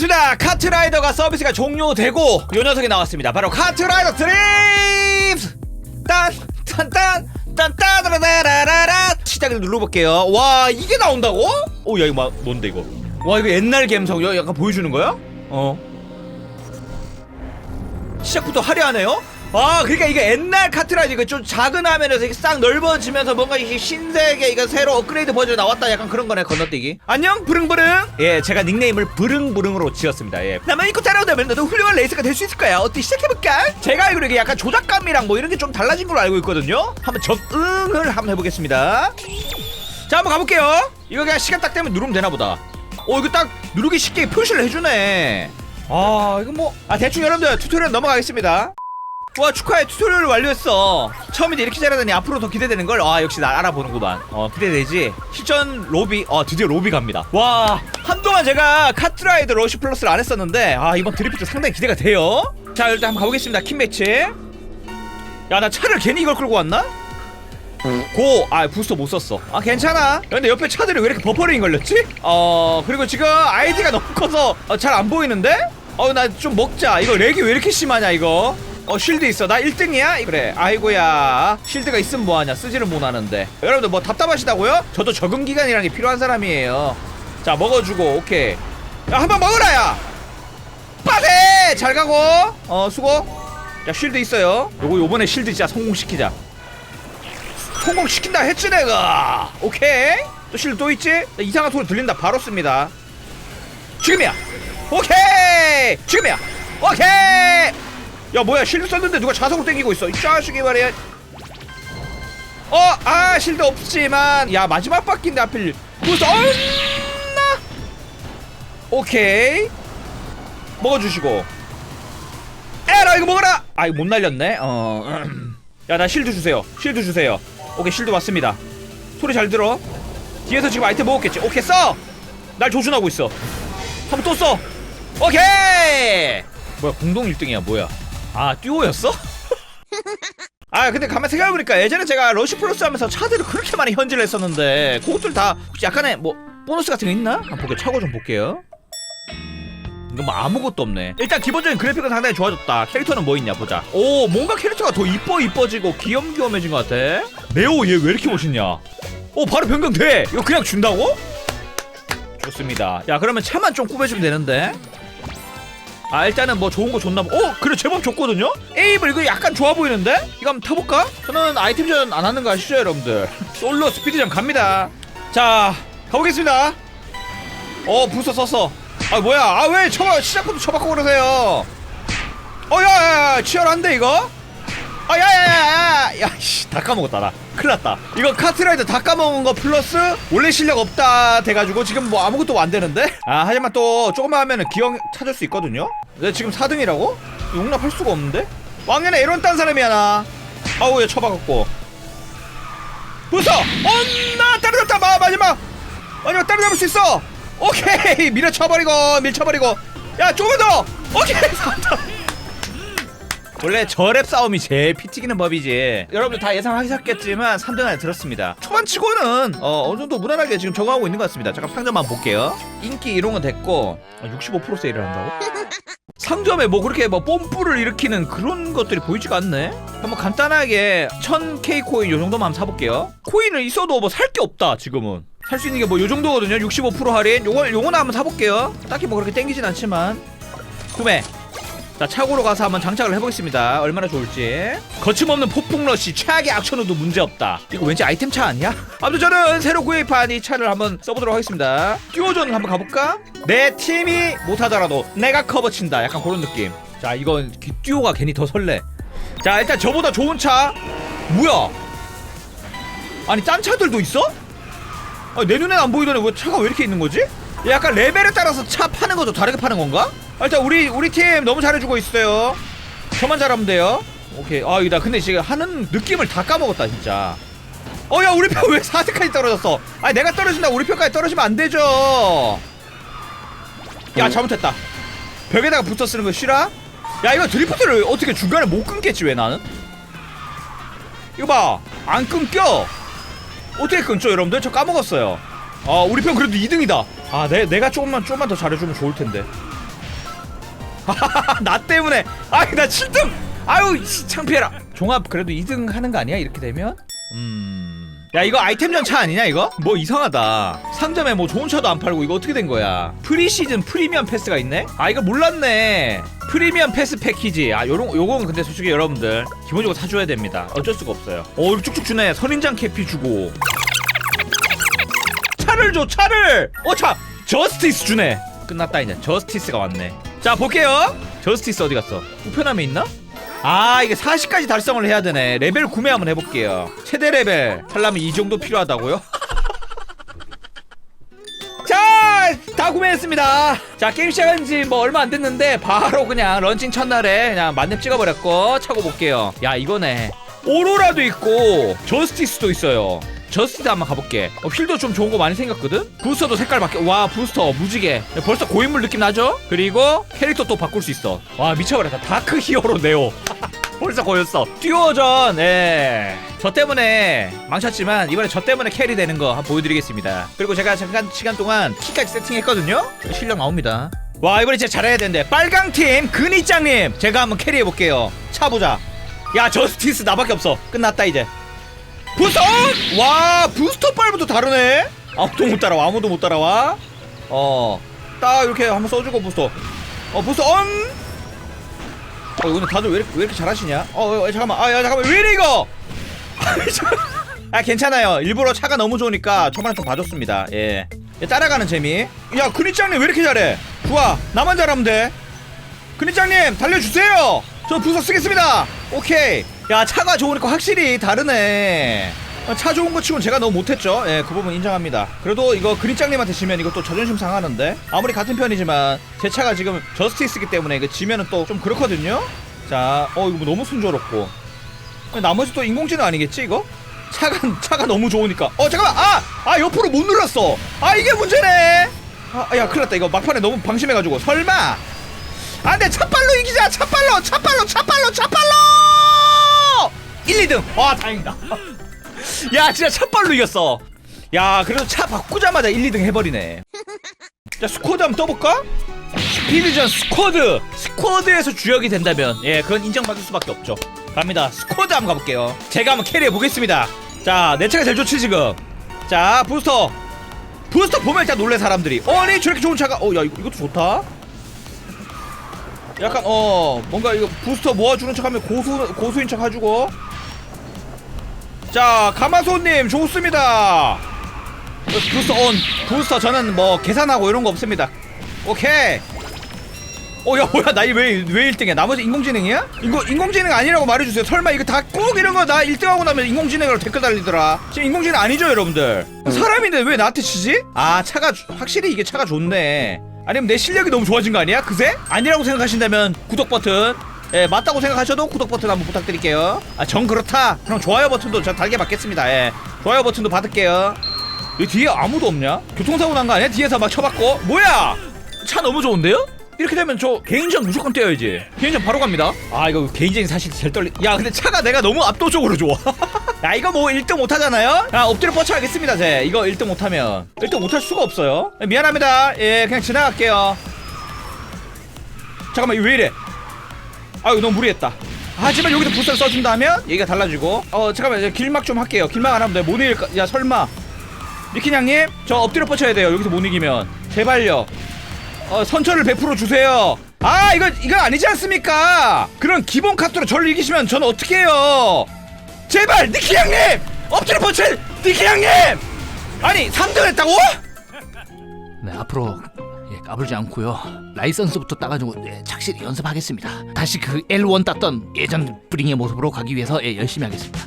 그렇습니다. 카트라이더가 서비스가 종료되고 요 녀석이 나왔습니다. 바로 카트라이더 드립스 딴 딴딴 딴따다라라라라 시작을 눌러볼게요. 와 이게 나온다고? 오야 이거 막 뭔데 이거? 와 이거 옛날 감성 야, 약간 보여주는 거야? 어. 시작부터 화려하네요. 아, 그러니까 이게 옛날 카트라이더 이거 좀 작은 화면에서 이게 싹 넓어지면서 뭔가 이게 신세계 이거 새로 업그레이드 버전 나왔다 약간 그런 거네 건너뛰기. 안녕 부릉부릉. 예, 제가 닉네임을 부릉부릉으로 지었습니다. 예. 나만 이거 따라오다면 너도 훌륭한 레이서가 될 수 있을 거야. 어떻게 시작해볼까? 제가 알기로 이게 약간 조작감이랑 뭐 이런 게 좀 달라진 걸로 알고 있거든요. 한번 적응을 한번 해보겠습니다. 자, 한번 가볼게요. 이거 그냥 시간 딱 되면 누르면 되나 보다. 어, 이거 딱 누르기 쉽게 표시를 해주네. 아, 이거 뭐, 아, 대충 여러분들 튜토리얼 넘어가겠습니다. 와, 축하해. 튜토리얼을 완료했어. 처음인데 이렇게 잘하다니 앞으로 더 기대되는 걸. 아, 역시 나 알아보는구만. 어, 기대되지? 실전 로비, 어, 드디어 로비 갑니다. 와, 한동안 제가 카트라이더 러시 플러스를 안 했었는데, 아, 이번 드리프트 상당히 기대가 돼요. 자, 일단 한번 가보겠습니다. 킴 매치. 야, 나 차를 괜히 이걸 끌고 왔나? 고! 아 부스터 못 썼어 아 괜찮아 근데 옆에 차들이 왜 이렇게 버퍼링 걸렸지? 어 그리고 지금 아이디가 너무 커서 어, 잘안 보이는데? 어 나 좀 먹자 이거 렉이 왜 이렇게 심하냐 이거 어 쉴드 있어. 나 1등이야? 그래. 아이고야. 쉴드가 있으면 뭐하냐. 쓰지를 못하는데. 여러분들 뭐 답답하시다고요? 저도 적응 기간이라는 게 필요한 사람이에요. 자 먹어주고. 오케이. 야 한번 먹어라 야! 빠세! 잘 가고. 어 수고. 야 쉴드 있어요. 요거 요번에 쉴드 진짜 성공시키자. 성공시킨다 했지 내가. 오케이. 또 실드 또 있지? 자, 이상한 소리 들린다. 바로 씁니다. 지금이야. 오케이! 지금이야. 오케이 야 뭐야 실드 썼는데 누가 자석으로 땡기고 있어. 이 자식이 말이야. 어 아 실드 없지만. 야 마지막 바퀴인데 하필. 무슨 엄나? 오케이. 먹어주시고. 에라 이거 먹어라! 아 이거 못 날렸네. 어 야 나 실드 주세요. 실드 주세요. 오케이 실드 왔습니다. 소리 잘 들어. 뒤에서 지금 아이템 먹었겠지. 오케이 써날 조준하고 있어. 한번 또 써. 오케이! 뭐야 공동 1등이야 뭐야 아 듀오였어? 아 근데 가만 생각해보니까 예전에 제가 러시 플러스 하면서 차들을 그렇게 많이 현질을 했었는데 그것들 다 혹시 약간의 뭐 보너스 같은 거 있나? 한번 볼게요 차고 좀 볼게요. 이거 뭐 아무것도 없네. 일단 기본적인 그래픽은 상당히 좋아졌다. 캐릭터는 뭐 있냐 보자. 오 뭔가 캐릭터가 더 이뻐 이뻐지고 귀염귀염해진 것 같아. 네오 얘 왜 이렇게 멋있냐? 오 바로 변경돼! 이거 그냥 준다고? 좋습니다. 야 그러면 차만 좀 꾸며주면 되는데 아 일단은 뭐 좋은 거 줬나 보. 어 그래 제법 좋거든요. 에이블 이거 약간 좋아 보이는데? 이거 한번 타볼까? 저는 아이템전 안 하는 거 아시죠 여러분들? 솔로 스피드전 갑니다. 자 가보겠습니다. 어 부서 썼어. 아 뭐야? 아왜처 시작부터 처박고 그러세요? 어야야야 치열한데 이거? 아 야야야야 야씨 다 까먹었다 나 큰일 났다 이거 카트라이더 다 까먹은 거 플러스 원래 실력 없다 돼가지고 지금 뭐 아무것도 안 되는데 아 하지만 또 조금만 하면은 기억 찾을 수 있거든요 근데 지금 4등이라고? 용납할 수가 없는데? 왕년에 에런 딴 사람이야 나? 아우 얘 쳐박았고. 부서! 엄나! 따라잡다! 마 마지막! 마지막 따라잡을 수 있어! 오케이! 밀어쳐버리고 밀쳐버리고. 야 조금 더! 오케이! 3등 원래 저랩 싸움이 제일 피 튀기는 법이지. 여러분들 다 예상하셨겠지만 3등 안에 들었습니다. 초반치고는 어, 어느 정도 무난하게 지금 적응하고 있는 것 같습니다. 잠깐 상점만 볼게요. 인기 이런 건 됐고 아, 65% 세일을 한다고? 상점에 뭐 그렇게 뭐 뽐뿌를 일으키는 그런 것들이 보이지가 않네? 한번 간단하게 1000K 코인 요 정도만 한번 사볼게요. 코인을 있어도 뭐 살 게 없다 지금은. 살 수 있는 게 뭐 요 정도거든요. 65% 할인. 요걸 요거나 한번 사볼게요. 딱히 뭐 그렇게 땡기진 않지만. 구매 자 차고로 가서 한번 장착을 해보겠습니다 얼마나 좋을지 거침없는 폭풍러시 최악의 악천후도 문제없다 이거 왠지 아이템 차 아니야? 아무튼 저는 새로 구입한 이 차를 한번 써보도록 하겠습니다 듀오전을 한번 가볼까? 내 팀이 못하더라도 내가 커버 친다 약간 그런 느낌 자 이건 기- 듀오가 괜히 더 설레 자 일단 저보다 좋은 차 뭐야 아니 짠 차들도 있어? 아니, 내 눈엔 안 보이더니 왜 차가 왜 이렇게 있는 거지? 약간 레벨에 따라서 차 파는 것도 다르게 파는 건가? 아, 일단 우리 우리 팀 너무 잘해주고 있어요. 저만 잘하면 돼요. 오케이. 아, 이다. 근데 지금 하는 느낌을 다 까먹었다 진짜. 어, 야, 우리 편 왜 4등까지 떨어졌어? 아, 내가 떨어진다. 우리 편까지 떨어지면 안 되죠. 야, 잘못했다. 벽에다가 붙어 쓰는 거 싫어? 야, 이거 드리프트를 어떻게 중간에 못 끊겠지 왜 나는? 이거 봐, 안 끊겨. 어떻게 끊죠, 여러분들? 저 까먹었어요. 아, 우리 편 그래도 2등이다. 아, 내, 내가 조금만, 조금만 더 잘해주면 좋을 텐데. 나 때문에. 아이 나 7등! 아유 씨, 창피해라. 종합 그래도 2등 하는 거 아니야? 이렇게 되면? 음야 이거 아이템전 차 아니냐 이거? 뭐 이상하다. 상점에 뭐 좋은 차도 안 팔고 이거 어떻게 된 거야? 프리시즌 프리미엄 패스가 있네? 아 이거 몰랐네. 프리미엄 패스 패키지. 아 요런 요건 근데 솔직히 여러분들 기본적으로 사줘야 됩니다. 어쩔 수가 없어요. 어 이거 쭉쭉 주네. 선인장 캐피 주고. 차를 줘 차를! 어차 저스티스 주네. 끝났다 이제. 저스티스가 왔네 자 볼게요 저스티스 어디 갔어 우편함에 있나? 아 이게 40까지 달성을 해야 되네 레벨 구매 한번 해볼게요 최대 레벨 하려면 이 정도 필요하다고요? 자, 다 구매했습니다. 자, 게임 시작한 지 뭐 얼마 안 됐는데 바로 그냥 런칭 첫날에 그냥 만렙 찍어버렸고 차고 볼게요. 야, 이거네. 오로라도 있고 저스티스도 있어요. 저스티스 한번 가볼게. 어, 휠도 좀 좋은 거 많이 생겼거든? 부스터도 색깔 바뀌어. 와, 부스터 무지개. 벌써 고인물 느낌 나죠? 그리고 캐릭터 또 바꿀 수 있어. 와, 미쳐버렸다. 다크 히어로 네오. 벌써 고였어. 듀오전, 예. 저 때문에 망쳤지만 이번에 저 때문에 캐리 되는 거 한번 보여드리겠습니다. 그리고 제가 잠깐 시간 동안 키까지 세팅했거든요. 실력 나옵니다. 와 이번에 진짜 잘해야 되는데 빨강 팀 근이짱님 제가 한번 캐리해 볼게요. 차 보자. 야 저스티스 나밖에 없어. 끝났다 이제. 부스터! 온! 와 부스터 빨부터 다르네. 아무도 못 따라와. 아무도 못 따라와. 어. 딱 이렇게 한번 써주고 부스터. 어 부스터 온! 어 근데 다들 왜 이렇게, 왜 이렇게 잘하시냐? 어, 어 잠깐만 아야 잠깐만 왜 이래 이거? 아 괜찮아요 일부러 차가 너무 좋으니까 초반에 좀 봐줬습니다 예 예, 따라가는 재미 야 근위짱님 왜 이렇게 잘해 좋아 나만 잘하면 돼 근위짱님 달려주세요 저 부서 쓰겠습니다 오케이 야 차가 좋으니까 확실히 다르네. 어, 차 좋은 거 치곤 제가 너무 못했죠. 예 그 부분 인정합니다. 그래도 이거 근위짱님한테 지면 또 자존심 상하는데 아무리 같은 편이지만 제 차가 지금 저스티스기 때문에 이거 지면은 또 좀 그렇거든요. 자어 이거 뭐 너무 순조롭고. 나머지 또 인공지능 아니겠지 이거? 차가 차가 너무 좋으니까. 어 잠깐만! 아아 옆으로 못 눌렀어! 아 이게 문제네! 아야 큰일났다. 이거 막판에 너무 방심해가지고. 설마! 안돼 차빨로 이기자! 차빨로! 차빨로! 차빨로! 차빨로 1, 2등. 와 다행이다. 야 진짜 차빨로 이겼어. 야 그래도 차 바꾸자마자 1, 2등 해버리네. 자 스쿼드 한번 떠볼까? 스피드전 스쿼드. 스쿼드에서 주역이 된다면 예 그건 인정받을 수밖에 없죠. 갑니다. 스쿼드 한번 가볼게요. 제가 한번 캐리해 보겠습니다. 자 내 차가 제일 좋지 지금. 자 부스터. 부스터 보면 일단 놀래 사람들이. 어, 아니 저렇게 좋은 차가. 어 야 이것도 좋다. 약간 어 뭔가 이거 부스터 모아주는 척 하면 고수 고수인 척 해주고 자 가마손님 좋습니다. 어, 부스터 온 부스터 저는 뭐 계산하고 이런 거 없습니다. 오케이. 어야 뭐야 나왜왜 1등이야? 나머지 인공지능이야? 인공 인공지능 아니라고 말해주세요. 설마 이거 다 꼭 이런 거 나 1등하고 나면 인공지능으로 댓글 달리더라. 지금 인공지능 아니죠 여러분들? 사람인데 왜 나한테 치지? 아 차가 주- 확실히 이게 차가 좋네. 아니면 내 실력이 너무 좋아진 거 아니야? 그새? 아니라고 생각하신다면 구독 버튼 예 맞다고 생각하셔도 구독 버튼 한번 부탁드릴게요. 아정 그렇다. 그럼 좋아요 버튼도 저 달게 받겠습니다. 예. 좋아요 버튼도 받을게요. 여기 뒤에 아무도 없냐? 교통사고 난 거 아니야? 뒤에서 막 쳐봤고. 뭐야? 차 너무 좋은데요? 이렇게 되면 저 개인전 무조건 뛰어야지. 개인전 바로 갑니다. 아 이거 개인전이 사실 제일 떨리 야 근데 차가 내가 너무 압도적으로 좋아. 야 이거 뭐 1등 못 하잖아요? 야 엎드려 뻗쳐야겠습니다 제. 이거 1등 못 하면. 1등 못 할 수가 없어요. 미안합니다. 예 그냥 지나갈게요. 잠깐만 왜 이래 아유 너무 무리했다. 하지만 여기서 부스를 써준다면 얘기가 달라지고. 어 잠깐만 길막 좀 할게요. 길막 안 하면 내가 못 이길까 야 설마. 미키냥님 저 엎드려 뻗쳐야 돼요. 여기서 못 이기면. 제발요. 어 선처를 베풀어 주세요. 아 이거 이거 아니지 않습니까? 그런 기본 카드로 저를 이기시면 저는 어떻게 해요? 제발 니키냥님! 엎드려 뻗쳐 니키냥님! 아니 3등 했다고? 네, 앞으로 예, 까불지 않고요. 라이선스부터 따가지고 예, 착실히 연습하겠습니다. 다시 그 L1 땄던 예전 브링의 모습으로 가기 위해서 예, 열심히 하겠습니다.